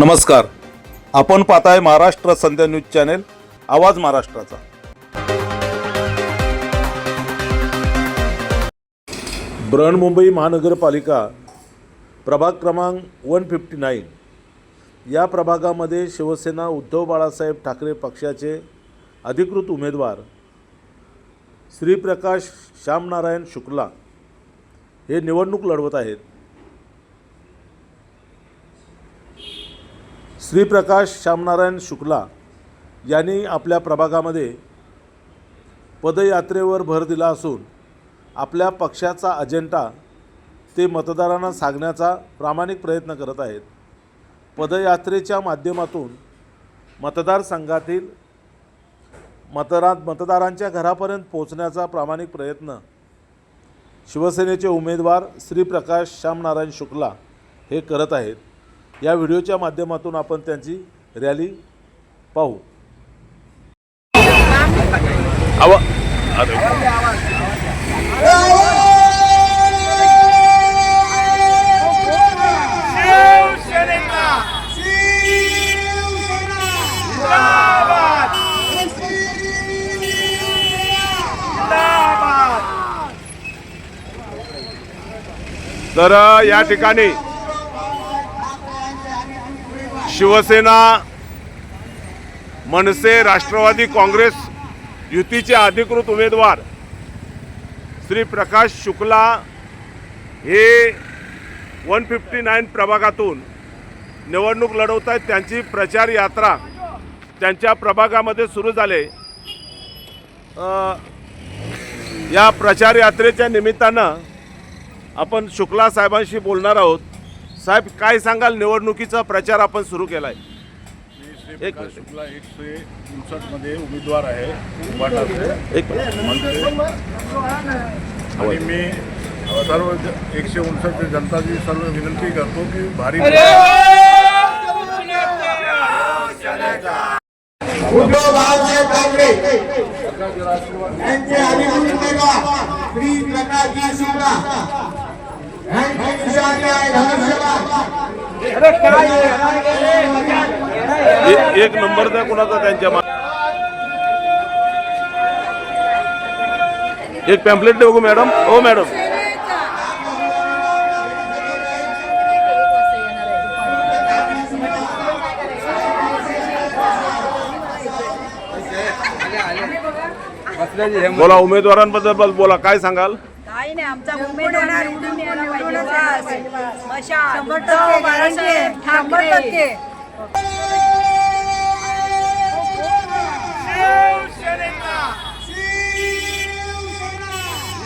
नमस्कार. आपण पाहताय महाराष्ट्र संध्या न्यूज चॅनेल आवाज महाराष्ट्राचा. बृहन्मुंबई महानगरपालिका प्रभाग क्रमांक वन फिफ्टी नाईन या प्रभागामध्ये शिवसेना उद्धव बाळासाहेब ठाकरे पक्षाचे अधिकृत उमेदवार श्रीप्रकाश श्यामनारायण शुक्ला हे निवडणूक लढवत आहेत. श्रीप्रकाश श्यामनारायण शुक्ला यांनी आपल्या प्रभागामध्ये पदयात्रेवर भर दिला असून आपल्या पक्षाचा अजेंडा ते मतदारांना सांगण्याचा प्रामाणिक प्रयत्न करत आहेत. पदयात्रेच्या माध्यमातून मतदारसंघातील मतदार मतदारांच्या घरापर्यंत पोहोचण्याचा प्रामाणिक प्रयत्न शिवसेनेचे उमेदवार श्रीप्रकाश श्यामनारायण शुक्ला हे करत आहेत. या व्हिडिओच्या माध्यमातून आपण त्यांची रॅली पाहू. आवा. तर या ठिकाणी शिवसेना मनसे राष्ट्रवादी काँग्रेस युतीचे अधिकृत उमेदवार श्री प्रकाश शुक्ला हे वन फिफ्टी नाईन प्रभागातून निवडणूक लढवत आहेत. त्यांची प्रचार यात्रा त्यांच्या प्रभागामध्ये सुरू झाले. या प्रचार यात्रेच्या निमित्तानं आपण शुक्ला साहेबांशी बोलणार आहोत. साहेब काय सांगाल? निवडणुकीचा प्रचार आपण सुरू केलाय. मी एक शुक्ला एकशे उनसष्टमध्ये उमेदवार आहे एक आणि मी सर्व ज- एकशे उनसष्ट जनताची सर्व विनंती करतो की भारी उद्धव बाळासाहेब ठाकरे यांचे अधिकृत उमेदवार श्री प्रकाशजी शुक्ला एक नंबर द्या कुणाचा त्यांच्या एक पॅम्पलेट देऊ बघू मॅडम हो मॅडम बोला उमेदवारांबद्दल बस बोला काय सांगाल? काही नाही आमचा उमेदवार निवडून यायला पाहिजे. बस. मशाल उद्धव बाळासाहेब ठाकरे शिवसेनेचा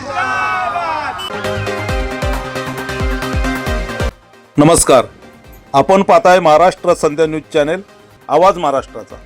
जिंदाबाद नमस्कार. आपण पाहताय महाराष्ट्र संध्या न्यूज चॅनेल आवाज महाराष्ट्राचा.